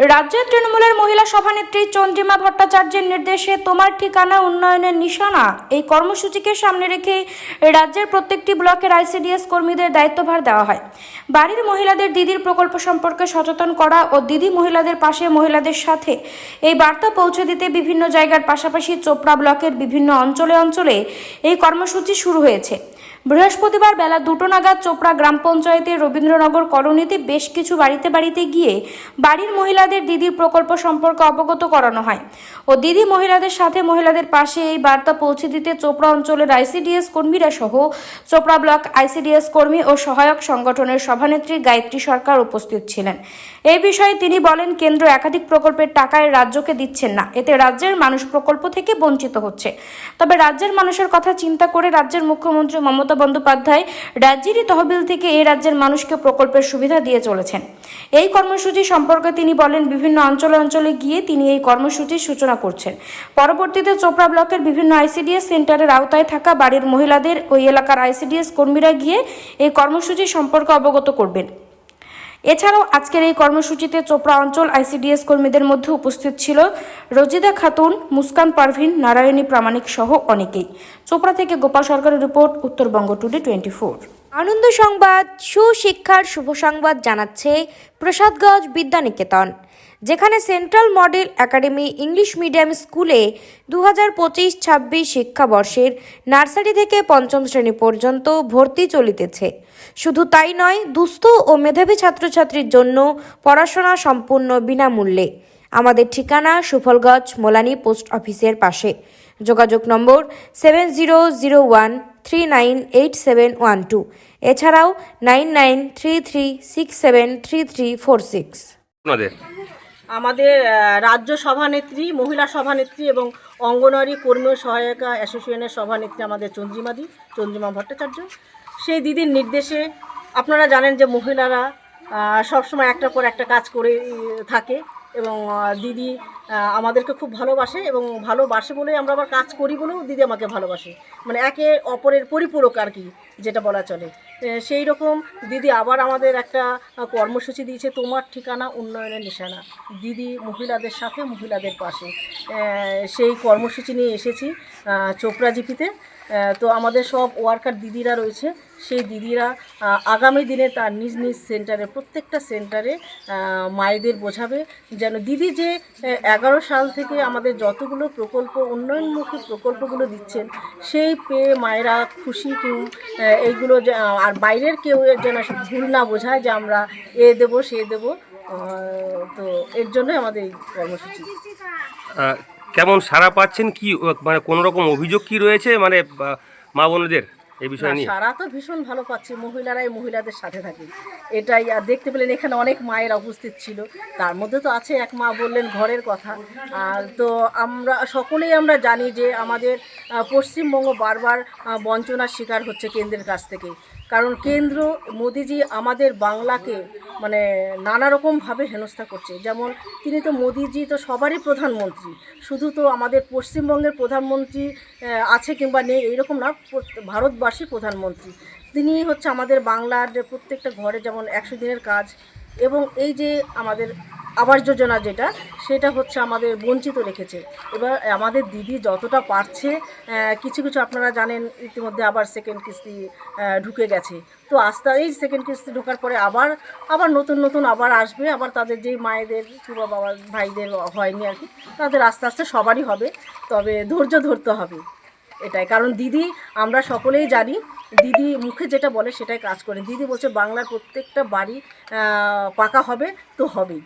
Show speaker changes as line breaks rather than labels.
রাজ্যের তৃণমূলের মহিলা সভানেত্রী চন্দ্রিমা ভট্টাচার্যের নির্দেশে তোমার ঠিকানা উন্নয়নের নিশানা। এই কর্মসূচিকে সামনে রেখে রাজ্যের প্রত্যেকটি ব্লকের আইসিডিএস কর্মীদের দায়িত্বভার দেওয়া হয়। বাড়ির মহিলাদের দিদির প্রকল্প সম্পর্কে সচেতন করা ও দিদি মহিলাদের পাশে মহিলাদের সাথে এই বার্তা পৌঁছে দিতে বিভিন্ন জায়গার পাশাপাশি চোপড়া ব্লকের বিভিন্ন অঞ্চলে অঞ্চলে এই কর্মসূচি শুরু হয়েছে। বৃহস্পতিবার বেলা দুটো নাগাদ চোপড়া গ্রাম পঞ্চায়েতের রবীন্দ্রনগর কলোনিতে বেশ কিছু বাড়িতে বাড়িতে গিয়ে বাড়ির মহিলাদের দিদির প্রকল্প সম্পর্কে অবগত করানো হয় ও দিদি মহিলাদের সাথে মহিলাদের পাশে এই বার্তা পৌঁছে দিতে চোপড়া অঞ্চলের আইসিডিএস কর্মীরা সহ চোপড়া ব্লক আইসিডিএস কর্মী ও সহায়ক সংগঠনের সভানেত্রী গায়ত্রী সরকার উপস্থিত ছিলেন। এই বিষয়ে তিনি বলেন, কেন্দ্র একাধিক প্রকল্পের টাকায় রাজ্যকে দিচ্ছেন না। এতে রাজ্যের মানুষ প্রকল্প থেকে বঞ্চিত হচ্ছে। তবে রাজ্যের মানুষের কথা চিন্তা করে রাজ্যের মুখ্যমন্ত্রী মমতা বন্দ্যোপাধ্যায় রাজ্যেরই তহবিল থেকে এই রাজ্যের মানুষকে প্রকল্পের সুবিধা দিয়ে চলেছেন। এই কর্মসূচি সম্পর্কে তিনি বলেন, বিভিন্ন অঞ্চলে অঞ্চলে গিয়ে তিনি এই কর্মসূচির সূচনা করছেন। পরবর্তীতে চোপড়া ব্লকের বিভিন্ন আইসিডিএস সেন্টারের আওতায় থাকা বাড়ির মহিলাদের ওই এলাকার আইসিডিএস কর্মীরা গিয়ে এই কর্মসূচি সম্পর্কে অবগত করবেন। এছাড়াও আজকের এই কর্মসূচিতে চোপড়া অঞ্চল আইসিডিএস কর্মীদের মধ্যে উপস্থিত ছিল রজিদা খাতুন, মুস্কান পারভিন, নারায়ণী প্রামাণিক সহ অনেকেই। চোপড়া থেকে গোপাল সরকারের report, Uttarbanga today twenty four
আনন্দ সংবাদ, সুশিক্ষার শুভ সংবাদ জানাচ্ছে প্রসাদগঞ্জ বিদ্যানিকেতন। যেখানে central model academy English medium স্কুলে দু হাজার পঁচিশ ছাব্বিশ শিক্ষাবর্ষের নার্সারি থেকে পঞ্চম শ্রেণি পর্যন্ত ভর্তি চলিতেছে। শুধু তাই নয়, দুস্থ ও মেধাবী ছাত্রছাত্রীর জন্য পড়াশোনা সম্পূর্ণ বিনামূল্যে। আমাদের ঠিকানা সুফলগঞ্জ, মোলানি পোস্ট অফিসের পাশে। যোগাযোগ নম্বর seven zero zero one three nine eight seven one two. এছাড়াও nine nine three three six seven three three four six.
আমাদের রাজ্য সভানেত্রী, মহিলা সভানেত্রী এবং অঙ্গনওয়াড়ি কর্মী সহায়িকা অ্যাসোসিয়েশনের সভানেত্রী আমাদের চন্দ্রিমাদি, চন্দ্রিমা ভট্টাচার্য। সেই দিদির নির্দেশে আপনারা জানেন যে মহিলারা সবসময় একটা পর একটা কাজ করে থাকে। এবং দিদি আমাদেরকে খুব ভালোবাসে এবং ভালোবাসে বলে আমরা আবার কাজ করি বলেও দিদি আমাকে ভালোবাসে। মানে একে অপরের পরিপূরক আর কি, যেটা বলা চলে। সেই রকম দিদি আবার আমাদের একটা কর্মসূচি দিয়েছে, তোমার ঠিকানা উন্নয়নের নিশানা। দিদি মহিলাদের সাথে, মহিলাদের পাশে। সেই কর্মসূচি নিয়ে এসেছি চোপড়া জিপিতে। তো আমাদের সব ওয়ার্কার দিদিরা রয়েছে। সেই দিদিরা আগামী দিনে তার নিজ নিজ সেন্টারে, প্রত্যেকটা সেন্টারে মায়েদের বোঝাবে যেন দিদি যে এগারো সাল থেকে আমাদের যতগুলো প্রকল্প, উন্নয়নমুখী প্রকল্পগুলো দিচ্ছেন, সেই পেয়ে মায়েরা খুশি কেউ এইগুলো আর বাইরের কেউ যেন ভুল না বোঝায় যে আমরা এ দেবো, সে দেবো তো এর জন্যই আমাদের এই কর্মসূচি।
কেমন সারা পাচ্ছেন? কি মানে কোনো রকম অভিযোগ কি রয়েছে? মানে মা বোনদের? এই বিষয় নিয়ে।
সারা তো ভীষণ ভালো পাচ্ছি মহিলারাই মহিলাদের সাথে থাকি। এটাই আর দেখতে পেলেন এখানে অনেক মায়ের উপস্থিত ছিল। তার মধ্যে তো আছে এক মা বললেন ঘরের কথা। আর তো আমরা সকলেই আমরা জানি যে আমাদের পশ্চিমবঙ্গ বারবার বঞ্চনার শিকার হচ্ছে কেন্দ্রের কাছ থেকে। কারণ কেন্দ্র, মোদিজি আমাদের বাংলাকে মানে নানা রকমভাবে হেনস্থা করছে। যেমন তিনি তো মোদিজি তো সবারই প্রধানমন্ত্রী। শুধু তো আমাদের পশ্চিমবঙ্গের প্রধানমন্ত্রী আছে কিংবা নেই, এইরকম না ভারতবাসী প্রধানমন্ত্রী। তিনি হচ্ছে আমাদের বাংলার প্রত্যেকটা ঘরে যেমন একশো দিনের কাজ এবং এই যে আমাদের আবাস যোজনা যেটা, সেটা হচ্ছে আমাদের বঞ্চিত রেখেছে। এবার আমাদের দিদি যতটা পারছে কিছু কিছু আপনারা জানেন ইতিমধ্যে আবার সেকেন্ড কিস্তি ঢুকে গেছে। তো আস্তে, এই সেকেন্ড কিস্তি ঢোকার পরে আবার আবার নতুন নতুন আবার আসবে, আবার তাদের যেই মায়েদের, কিংবা বাবা, ভাইদের হয়নি আর কি, তাদের আস্তে আস্তে সবারই হবে, তবে ধৈর্য ধরতে হবে। এটাই, কারণ দিদি, আমরা সকলেই জানি, দিদি মুখে যেটা বলে সেটাই কাজ করে। দিদি বলছে, বাংলার প্রত্যেকটা বাড়ি পাকা হবে, তো হবেই।